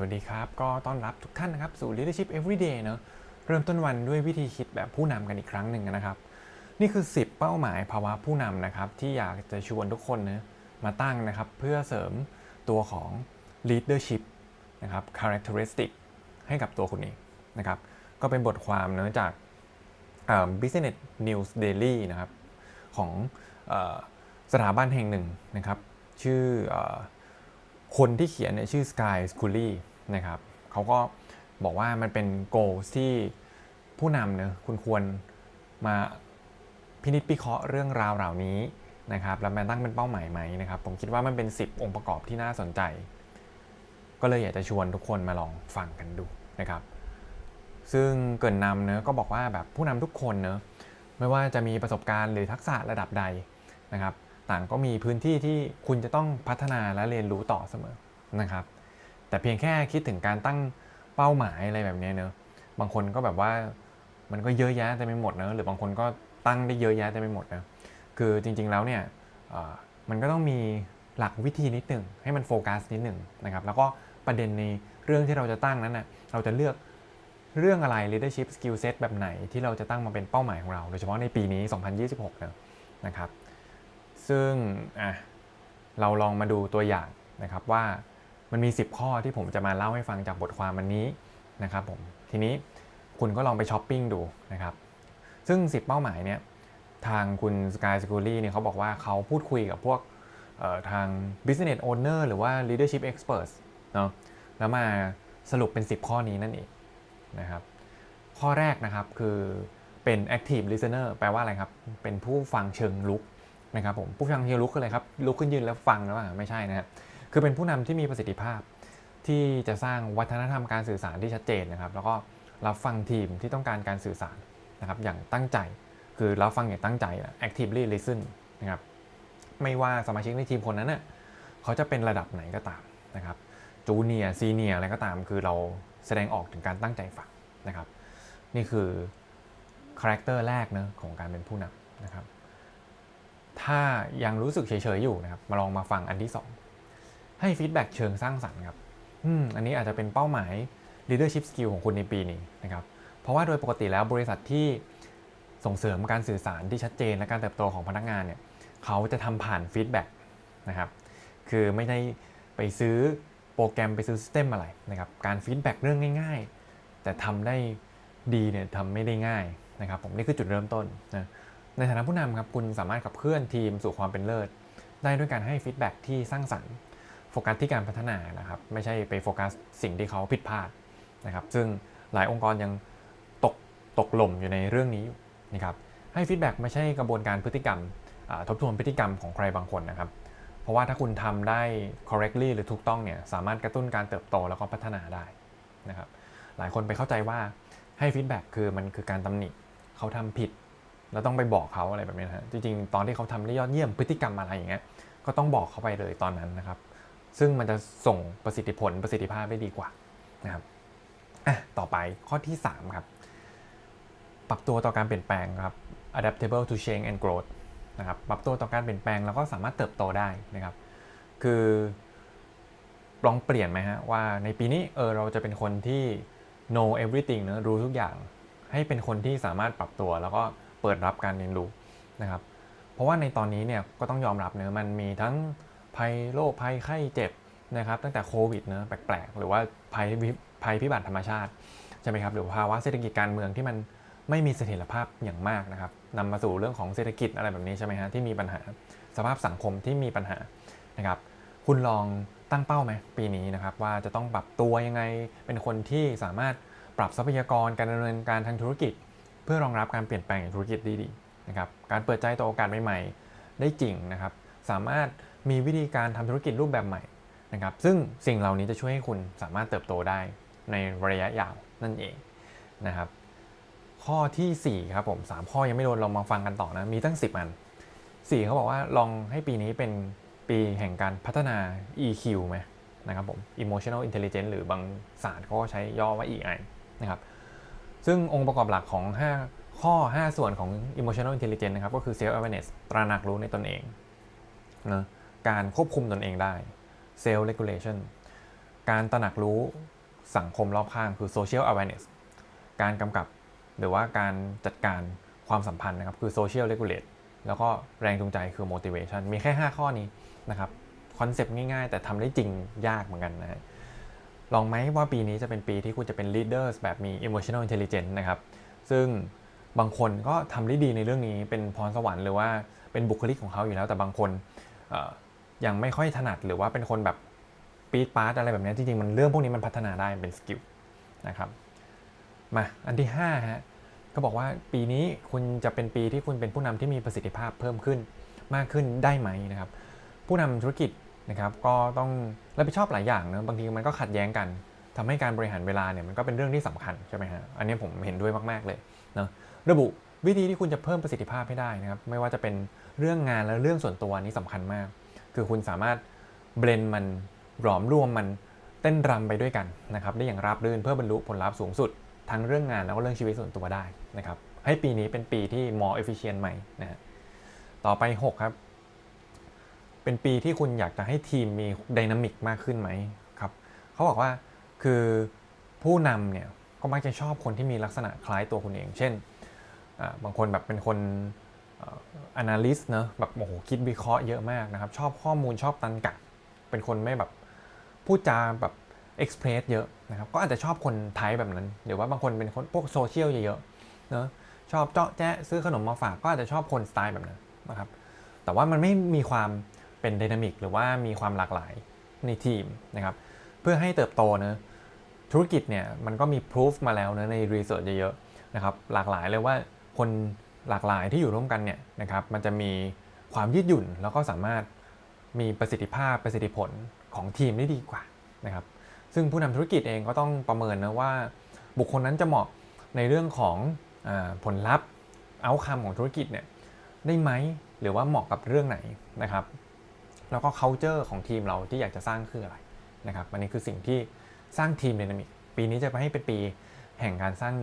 วัสดีครับ ก็ต้อนรับทุกท่านนะครับ สู่ Leadership Everyday เนอะเริ่มต้นวันด้วยวิธีคิดแบบผู้นำกันอีกครั้งหนึ่งนะครับ นี่คือ 10 เป้าหมายภาวะผู้นำนะครับ ที่อยากจะชวนทุกคนนะมาตั้งนะครับ เพื่อเสริมตัวของ leadership นะครับ characteristic ให้กับตัวคุณเองนะครับ ก็เป็นบทความเนอะจาก Business News Daily นะครับ ของอสถาบันแห่งหนึ่งนะครับ ชื่อคนที่เขียนเนี่ยชื่อ Sky s c o o l y นะครับเขาก็บอกว่ามันเป็น goal ที่ผู้นำเนะคุณควรมาพินิจพิเคราะห์เรื่องราวเหล่านี้นะครับแล้วมาตั้งเป็นเป้าหมายไหมนะครับ ผมคิดว่ามันเป็น 10 องค์ประกอบที่น่าสนใจ ก็เลยอยากจะชวนทุกคนมาลองฟังกันดูนะครับ ซึ่งเกินนำเนอะก็บอกว่าแบบผู้นำทุกคนเนอะไม่ว่าจะมีประสบการณ์หรือทักษะระดับใดนะครับ ต่างก็มีพื้นที่ที่คุณจะต้องพัฒนาและเรียนรู้ต่อเสมอนะครับ แต่เพียงแค่คิดถึงการตั้งเป้าหมายอะไรแบบนี้เนอะบางคนก็แบบว่ามันก็เยอะแยะเต็มไปหมดเนอะหรือบางคนก็ตั้งได้เยอะแยะเต็มไปหมดนะคือจริงๆแล้วเนี่ยมันก็ต้องมีหลักวิธีนิดหนึ่งให้มันโฟกัสนิดหนึ่งนะครับแล้วก็ประเด็นในเรื่องที่เราจะตั้งนั้นนะเราจะเลือกเรื่องอะไร leadership skill set แบบไหนที่เราจะตั้งมาเป็นเป้าหมายของเรา โดยเฉพาะในปีนี้ 2026นะนะครับ ซึ่งเราลองมาดูตัวอย่างนะครับว่า มันมี 10 ข้อที่ผมจะมาเล่าให้ฟังจากบทความวันนี้นะครับผมทีนี้คุณก็ลองไปช้อปปิ้งดูนะครับซึ่ง 10 เป้าหมายเนี่ยทางคุณ Sky s c h o o l y เนี่ยเขาบอกว่าเขาพูดคุยกับพวกทาง business owner หรือว่า leadership experts เนาะแล้วมาสรุปเป็น 10 ข้อนี้นั่นเองนะครับข้อแรกนะครับคือเป็น active listener แปลว่าอะไรครับ เป็นผู้ฟังเชิงลุกนะครับผมผู้ฟังเชิงลุกคืออะไรครับ ลุกขึ้นยืนแล้วฟังหรือเปล่าไม่ใช่นะครับ คือเป็นผู้นำที่มีประสิทธิภาพ ที่จะสร้างวัฒนธรรมการสื่อสารที่ชัดเจนนะครับ แล้วก็รับฟังทีมที่ต้องการการสื่อสารนะครับ อย่างตั้งใจ คือรับฟังอย่างตั้งใจนะ actively listen นะครับ ไม่ว่าสมาชิกในทีมคนนั้นเน่ยเขาจะเป็นระดับไหนก็ตามนะครับ จูเนียซีเนียอะไรก็ตาม คือเราแสดงออกถึงการตั้งใจฟังนะครับ นี่คือคาแรคเตอร์แรกเนะของการเป็นผู้นำนะครับ ถ้ายังรู้สึกเฉยๆอยู่นะครับ มาลองมาฟังอันที่ 2 ให้ฟีดแบ็กเชิงสร้างสรรค์ครับอืมอันนี้อาจจะเป็นเป้าหมาย leadership skill ของคุณในปีนี้นะครับ เพราะว่าโดยปกติแล้วบริษัทที่ส่งเสริมการสื่อสารที่ชัดเจนและการเติบโตของพนักงานเนี่ยเขาจะทำผ่านฟีดแบ็กนะครับ คือไม่ได้ไปซื้อโปรแกรมไปซื้อสเต็มอะไรนะครับ การฟีดแบ็กเรื่องง่าย ๆ แต่ทำได้ดีเนี่ยทำไม่ได้ง่ายนะครับ ผมนี่คือจุดเริ่มต้นนะในฐานะผู้นำครับคุณสามารถขับเคลื่อนทีมสู่ความเป็นเลิศ ได้ด้วยการให้ฟีดแบ็กที่สร้างสรรค์ โฟกัสที่การพัฒนานะครับ ไม่ใช่ไปโฟกัสสิ่งที่เขาผิดพลาดนะครับ ซึ่งหลายองค์กรยังตกตกหล่มอยู่ในเรื่องนี้อยู่นะครับ ให้ฟีดแบ็กไม่ใช่กระบวนการพฤติกรรมทบทวนพฤติกรรมของใครบางคนนะครับ เพราะว่าถ้าคุณทำได้ correctly หรือถูกต้องเนี่ย สามารถกระตุ้นการเติบโตแล้วก็พัฒนาได้นะครับ หลายคนไปเข้าใจว่าให้ฟีดแบ็กคือมันคือการตำหนิเขาทำผิด แล้วต้องไปบอกเขาอะไรแบบนี้นะฮะจริงๆ ตอนที่เขาทำได้ยอดเยี่ยมพฤติกรรมอะไรอย่างเงี้ย ก็ต้องบอกเขาไปเลยตอนนั้นนะครับ ซึ่งมันจะส่งประสิทธิผลประสิทธิภาพได้ดีกว่านะครับอะต่อไปข้อที่ 3 ครับ ปรับตัวต่อการเปลี่ยนแปลงครับ adaptable to change and growth นะครับปรับตัวต่อการเปลี่ยนแปลงแล้วก็สามารถเติบโตได้นะครับ คือลองเปลี่ยนไหมฮะว่าในปีนี้เออเราจะเป็นคนที่ know everything นะรู้ทุกอย่าง ให้เป็นคนที่สามารถปรับตัว แล้วก็เปิดรับการเรียนรู้นะครับ เพราะว่าในตอนนี้เนี่ยก็ต้องยอมรับเนะมันมีทั้ง ภัยโรคภัยไข้เจ็บนะครับตั้งแต่โควิดเนะแปลกๆ หรือว่าภัยภัยพิบัติธรรมชาติใช่ไหมครับหรือภาวะเศรษฐกิจการเมืองที่มันไม่มีเสถียรภาพอย่างมากนะครับนำมาสู่เรื่องของเศรษฐกิจอะไรแบบนี้ใช่ไหมฮะที่มีปัญหาสภาพสังคมที่มีปัญหานะครับคุณลองตั้งเป้าไหมปีนี้นะครับว่าจะต้องปรับตัวยังไงเป็นคนที่สามารถปรับทรัพยากรการดำเนินการทางธุรกิจ เพื่อรองรับการเปลี่ยนแปลงของธุรกิจด้ดีนะครับการเปิดใจต่อโอกาสใหม่ๆ ได้จริงนะครับสามารถ มีวิธีการทำธุรกิจรูปแบบใหม่นะครับ ซึ่งสิ่งเหล่านี้จะช่วยให้คุณสามารถเติบโตได้ในระยะยาวนั่นเองนะครับ ข้อทีสี่ 4 ครับผม 3 ข้อยังไม่โดนเรามาฟังกันต่อนะ มีตั้ง 10 อัน 4 เขาบอกว่าลองให้ปีนี้เป็นปีแห่งการพัฒนา EQ ไหมนะครับผม emotional intelligence หรือบางศาสตร์เขาก็ใช้ย่อว่า EI นะครับ ซึ่งองค์ประกอบหลักของ 5 ข้อ 5 ส่วนของ emotional intelligence นะครับ ก็คือ self awareness ตระหนักรู้ในตนเองนะ การควบคุมตนเองได้ self regulation การตระหนักรู้สังคมรอบข้างคือ social awareness การกำกับหรือว่าการจัดการความสัมพันธ์นะครับ คือ social regulate แล้วก็แรงจูงใจคือ motivation มีแค่ 5 ข้อนี้นะครับคอนเซปต์ง่ายๆ แต่ทำได้จริงยากเหมือนกันนะ ลองไหมว่าปีนี้จะเป็นปีที่คุณจะเป็น leaders แบบมี emotional intelligence นะครับ ซึ่งบางคนก็ทำได้ดีในเรื่องนี้เป็นพรสวรรค์หรือว่าเป็นบุคลิกของเขาอยู่แล้ว แต่บางคน ยังไม่ค่อยถนัดหรือว่าเป็นคนแบบปี๊ดปาร์ตอะไรแบบนี้จริงๆมันเรื่องพวกนี้มันพัฒนาได้เป็นสกิลนะครับมาอันที่5ฮะก็บอกว่าปีนี้คุณจะเป็นปีที่คุณเป็นผู้นำที่มีประสิทธิภาพเพิ่มขึ้นมากขึ้นได้ไหมนะครับ ผู้นำธุรกิจนะครับก็ต้องรับผิดชอบหลายอย่างนะบางทีมันก็ขัดแย้งกันทำให้การบริหารเวลาเนี่ยมันก็เป็นเรื่องที่สำคัญใช่ไหมฮะอันนี้ผมเห็นด้วยมากๆเลยเนาะระบุวิธีที่คุณจะเพิ่มประสิทธิภาพให้ได้นะครับไม่ว่าจะเป็นเรื่องงานและเรื่องส่วนตัวนี้สำคัญมาก คือคุณสามารถเบลนมันหลอมรวมมันเต้นรำไปด้วยกันนะครับได้อย่างราบรื่นเพื่อบรรลุผลลัพธ์สูงสุด ทั้งเรื่องงานแล้วก็เรื่องชีวิตส่วนตัวได้นะครับให้ปีนี้เป็นปีที่ more efficient ใหม่นะฮะต่อไป 6 ครับ เป็นปีที่คุณอยากจะให้ทีมมีดินามิกมากขึ้นไหมครับเขาบอกว่าคือผู้นำเนี่ยก็มักจะชอบคนที่มีลักษณะคล้ายตัวคุณเอง เช่นอ่าบางคนแบบเป็นคน analyst เนอะแบบโอ้โหคิดวิเคราะห์เยอะมากนะครับ ชอบข้อมูลชอบตันกะ เป็นคนไม่แบบพูดจาแบบ express เยอะนะครับ ก็อาจจะชอบคนไทป์แบบนั้น หรือว่าบางคนเป็นคนพวกโซเชียลเยอะๆเนอะชอบเจาะแจ๊ะซื้อขนมมาฝากก็อาจจะชอบคนสไตล์แบบนั้นนะครับ แต่ว่ามันไม่มีความเป็นดินามิกหรือว่ามีความหลากหลายในทีมนะครับ เพื่อให้เติบโตเนะธุรกิจเนี่ยมันก็มีพิสูจมาแล้วนะในรีเสิร์ชเยอะๆนะครับ หลากหลายเลยว่าคน หลากหลายที่อยู่ร่วมกันเนี่ยนะครับมันจะมีความยืดหยุ่นแล้วก็สามารถมีประสิทธิภาพประสิทธิผลของทีมได้ดีกว่านะครับซึ่งผู้นำธุรกิจเองก็ต้องประเมินนะว่าบุคคลนั้นจะเหมาะในเรื่องของอผลลัพธ์เอาคำของธุรกิจเนี่ยได้ไหมหรือว่าเหมาะกับเรื่องไหนนะครับ แล้วก็ culture ของทีมเราที่อยากจะสร้างคืออะไรนะครับอันนี้คือสิ่งที่สร้างทีม Dynamic ปีนี้จะไปให้เป็นปีแห่งการสร้าง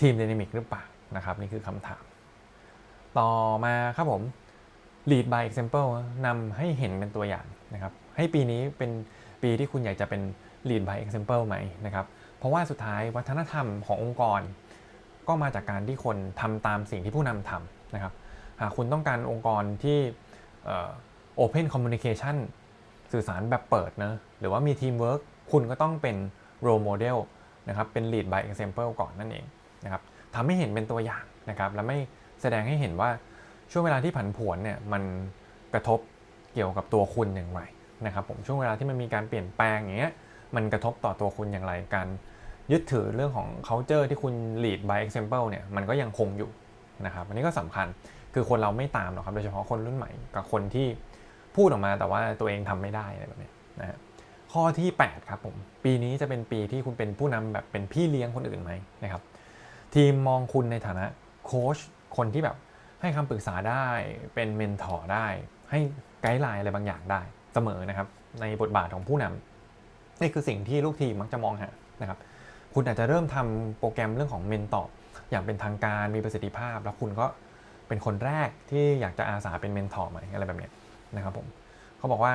ทีม Dynamic หรือเปล่านะครับ นี่คือคำถาม ต่อมาครับผม lead by example นำให้เห็นเป็นตัวอย่างนะครับ ให้ปีนี้เป็นปีที่คุณอยากจะเป็น lead by example ไหมนะครับ เพราะว่าสุดท้ายวัฒนธรรมขององค์กร ก็มาจากการที่คนทำตามสิ่งที่ผู้นำทำนะครับ หากคุณต้องการองค์กรที่เอ่อ Open Communication สื่อสารแบบเปิดนะหรือว่ามีทีมเวิร์กคุณก็ต้องเป็น role model นะครับ เป็น lead by example ก่อนนั่นเองนะครับทำให้เห็นเป็นตัวอย่างนะครับ และไม่ แสดงให้เห็นว่าช่วงเวลาที่ผันผวนเนี่ยมันกระทบเกี่ยวกับตัวคุณอย่างไรนะครับผมช่วงเวลาที่มันมีการเปลี่ยนแปลงอย่างเงี้ยมันกระทบต่อตัวคุณอย่างไรการยึดถือเรื่องของ culture ที่คุณ lead by example เนี่ยมันก็ยังคงอยู่นะครับอันนี้ก็สำคัญคือคนเราไม่ตามหรอกครับโดยเฉพาะคนรุ่นใหม่กับคนที่พูดออกมาแต่ว่าตัวเองทำไม่ได้อะไรแบบนี้นะฮะข้อที่ 8 ครับผม ปีนี้จะเป็นปีที่คุณเป็นผู้นำแบบเป็นพี่เลี้ยงคนอื่นไหมนะครับ ทีมมองคุณในฐานะโค้ช คนที่แบบให้คำปรึกษาได้เป็นเมนทอร์ได้ ให้ไกด์ไลน์อะไรบางอย่างได้เสมอนะครับ ในบทบาทของผู้นำนี่คือสิ่งที่ลูกทีมมักจะมองหานะครับ คุณอาจจะเริ่มทำโปรแกรมเรื่องของเมนทอร์อย่างเป็นทางการมีประสิทธิภาพ แล้วคุณก็เป็นคนแรกที่อยากจะอาสาเป็นเมนทอร์ไหม่อะไรแบบนี้นะครับผมเขาบอกว่า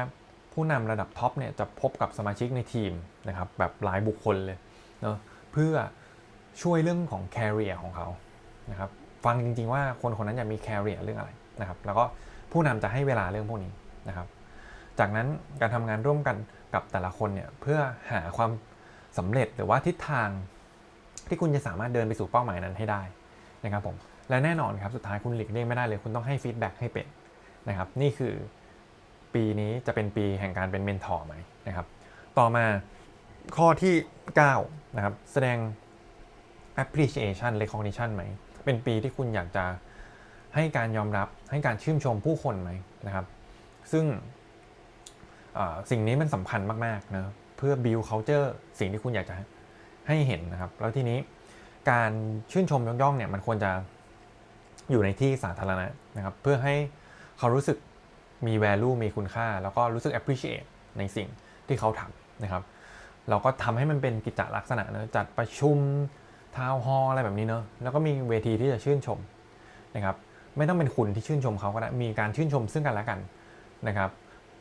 ผู้นำระดับท็อปเนี่ยจะพบกับสมาชิกในทีมนะครับแบบหลายบุคคลเลยเนาะเพื่อช่วยเรื่องของแคริเอร์ของเขานะครับ ฟังจริง ๆ ว่าคนคนนั้นอยากมีแคริเอร์เรื่องอะไรนะครับ แล้วก็ผู้นำจะให้เวลาเรื่องพวกนี้นะครับ จากนั้นการทำงานร่วมกันกับแต่ละคนเนี่ยเพื่อหาความสำเร็จหรือว่าทิศทางที่คุณจะสามารถเดินไปสู่เป้าหมายนั้นให้ได้นะครับผมและแน่นอนครับสุดท้ายคุณหลีกเลี่ยงไม่ได้เลย คุณต้องให้ฟีดแบ็กให้เป็นนะครับ นี่คือปีนี้จะเป็นปีแห่งการเป็นเมนทอร์ไหมนะครับ ต่อมาข้อที่ 9 นะครับ แสดง appreciation recognition ไหม เป็นปีที่คุณอยากจะให้การยอมรับให้การชื่นชมผู้คนไหมนะครับ ซึ่งสิ่งนี้มันสำคัญมากๆนะเพื่อ build culture สิ่งที่คุณอยากจะให้เห็นนะครับ แล้วทีนี้การชื่นชมยกย่องเนี่ยมันควรจะอยู่ในที่สาธารณะนะครับ เพื่อให้เขารู้สึกมี value มีคุณค่า แล้วก็รู้สึก appreciate ในสิ่งที่เขาทำนะครับ เราก็ทำให้มันเป็นกิจลักษณะเนะจัดประชุม ทาวฮอลอะไรแบบนี้เนอะแล้วก็มีเวทีที่จะชื่นชมนะครับไม่ต้องเป็นคุณที่ชื่นชมเขาก็ได้มีการชื่นชมซึ่งกันและกันนะครับ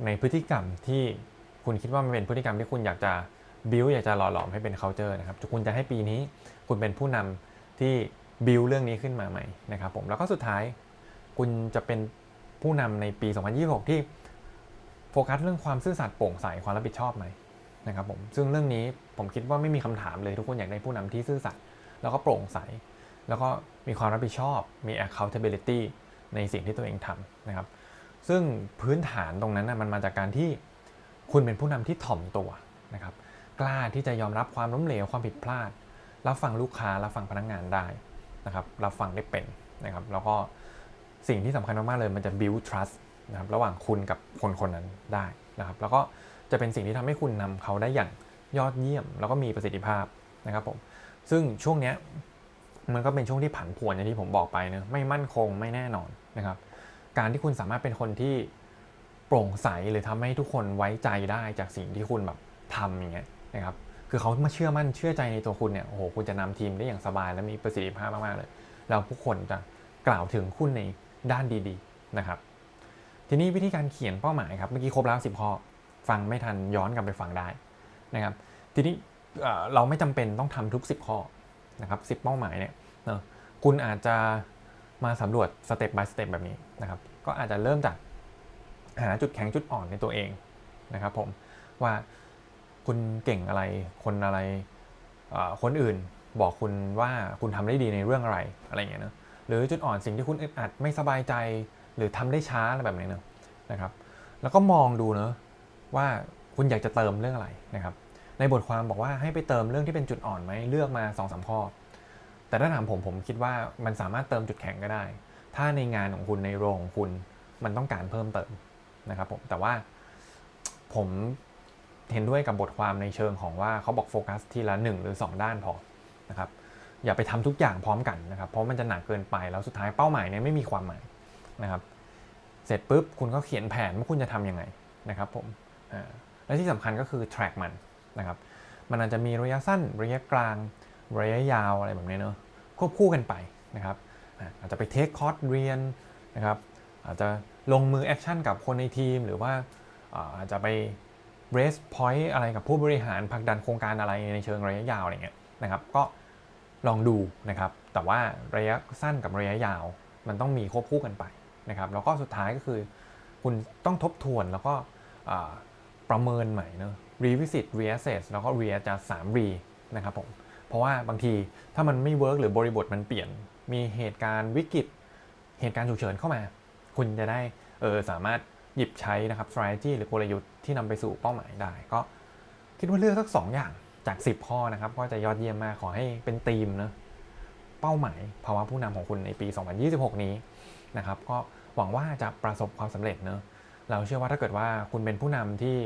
ในพฤติกรรมที่คุณคิดว่ามันเป็นพฤติกรรมที่คุณอยากจะบิวอยากจะหล่อหลอมให้เป็น culture นะครับคุณจะให้ปีนี้คุณเป็นผู้นำที่บิวเรื่องนี้ขึ้นมาใหม่นะครับผมแล้วก็สุดท้ายคุณจะเป็นผู้นำในปี 2026 ที่โฟกัสเรื่องความซื่อสัตย์โปร่งใสความรับผิดชอบไหมนะครับผมซึ่งเรื่องนี้ผมคิดว่าไม่มีคำถามเลยทุกคนอยากได้ผู้นำที่ซื่อสัตย์ แล้วก็โปร่งใส แล้วก็มีความรับผิดชอบ มี accountability ในสิ่งที่ตัวเองทำนะครับ ซึ่งพื้นฐานตรงนั้นนะมันมาจากการที่คุณเป็นผู้นำที่ถ่อมตัวนะครับ กล้าที่จะยอมรับความล้มเหลวความผิดพลาด รับฟังลูกค้า รับฟังพนักงานได้นะครับ รับฟังได้เป็นนะครับ แล้วก็สิ่งที่สำคัญมากๆเลยมันจะ build trust นะครับระหว่างคุณกับคนคนนั้นได้นะครับ แล้วก็จะเป็นสิ่งที่ทำให้คุณนำเขาได้อย่างยอดเยี่ยม แล้วก็มีประสิทธิภาพนะครับผม ซึ่งช่วงเนี้ยมันก็เป็นช่วงที่ผันผวนอย่างที่ผมบอกไปเนะไม่มั่นคงไม่แน่นอนนะครับ การที่คุณสามารถเป็นคนที่โปร่งใสหรือทำให้ทุกคนไว้ใจได้จากสิ่งที่คุณแบบทำอย่างเงี้ยนะครับคือเขามาเชื่อมั่นเชื่อใจในตัวคุณเนี่ยโอ้โหคุณจะนำทีมได้อย่างสบายและมีประสิทธิภาพมากๆเลยแล้วผู้คนจะกล่าวถึงคุณในด้านดีๆนะครับ ทีนี้วิธีการเขียนเป้าหมายครับเมื่อกี้ครบแล้วสิบข้อฟังไม่ทันย้อนกลับไปฟังได้นะครับ ทีนี้ เราไม่จำเป็นต้องทำทุก 10 ข้อนะครับสิเป้าหมายเนี่ยเนะคุณอาจจะมาสำรวจสเต็ป by สเต็ปแบบนี้นะครับ ก็อาจจะเริ่มจากหาจุดแข็งจุดอ่อนในตัวเองนะครับผมว่าคุณเก่งอะไรคนอะไรคนอื่นบอกคุณว่าคุณทำได้ดีในเรื่องอะไรอะไรอย่างเงี้ยนะหรือจุดอ่อนสิ่งที่คุณอึดอัดไม่สบายใจ หรือทำได้ช้าอะไรแบบนี้เนะนะครับ แล้วก็มองดูเนะว่าคุณอยากจะเติมเรื่องอะไรนะครับ ในบทความบอกว่าให้ไปเติมเรื่องที่เป็นจุดอ่อนไหมเลือกมา2อสข้อ แต่ถ้าถามผมผมคิดว่ามันสามารถเติมจุดแข็งก็ได้ ถ้าในงานของคุณในโรงของคุณมันต้องการเพิ่มเติมนะครับผมแต่ว่าผมเห็นด้วยกับบทความในเชิงของว่าเขาบอกโฟกัสทีละ 1 หรือ 2 ด้านพอนะครับอย่าไปทำทุกอย่างพร้อมกันนะครับ เพราะมันจะหนักเกินไปแล้วสุดท้ายเป้าหมายเนี่ยไม่มีความหมายนะครับ เสร็จปุ๊บคุณก็เขียนแผนว่าคุณจะทำยังไงนะครับผมและที่สำคัญก็คือ track มัน นะครับ มันอาจจะมีระยะสั้น ระยะกลาง ระยะยาวอะไรแบบนี้เนอะควบคู่กันไปนะครับอาจจะไปเทคคอร์สเรียนนะครับ อาจจะลงมือแอคชั่นกับคนในทีม หรือว่าอาจจะไป raise point อะไรกับผู้บริหารผลักดันโครงการอะไรในเชิงระยะยาวอะไรเงี้ยนะครับ ก็ลองดูนะครับ แต่ว่าระยะสั้นกับระยะยาว มันต้องมีควบคู่กันไปนะครับ แล้วก็สุดท้ายก็คือ คุณต้องทบทวนแล้วก็ประเมินใหม่เนอะ revisit reassess แล้วก็ readjust 3 re นะครับผม เพราะว่าบางทีถ้ามันไม่เวิร์กหรือบริบทมันเปลี่ยน มีเหตุการณ์วิกฤต เหตุการณ์ฉุกเฉินเข้ามา คุณจะได้เออสามารถหยิบใช้นะครับ strategy หรือกลยุทธ์ที่นำไปสู่เป้าหมายได้ ก็คิดว่าเลือกสัก 2 อย่างจาก 10 ข้อนะครับ ก็จะยอดเยี่ยมมากขอให้เป็นธีมเนะเป้าหมายภาวะผู้นำของคุณในปี 2026 นี้นะครับ ก็หวังว่าจะประสบความสำเร็จเนะเราเชื่อว่าถ้าเกิดว่าคุณเป็นผู้นำที่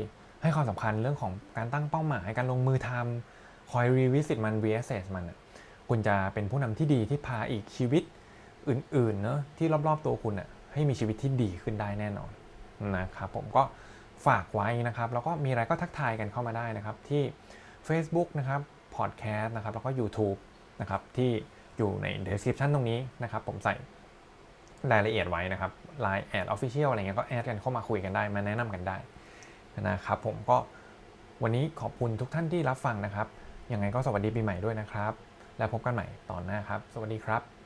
ให้ความสำคัญเรื่องของการตั้งเป้าหมาย การลงมือทำคอย revisit มัน reassess มันคุณจะเป็นผู้นำที่ดีที่พาอีกชีวิตอื่นๆเนอะที่รอบๆตัวคุณอะให้มีชีวิตที่ดีขึ้นได้แน่นอนนะครับผมก็ฝากไว้นะครับ แล้วก็มีอะไรก็ทักทายกันเข้ามาได้นะครับ ที่ Facebook นะครับ Podcast นะครับแล้วก็ YouTube นะครับที่อยู่ใน description ตรงนี้นะครับ ผมใส่รายละเอียดไว้นะครับ Line แอด Official อะไรเงี้ยก็แอดกันเข้ามาคุยกันได้ มาแนะนำกันได้ นะครับ ผมก็วันนี้ขอบคุณทุกท่านที่รับฟังนะครับ ยังไงก็สวัสดีปีใหม่ด้วยนะครับ แล้วพบกันใหม่ตอนหน้าครับ สวัสดีครับ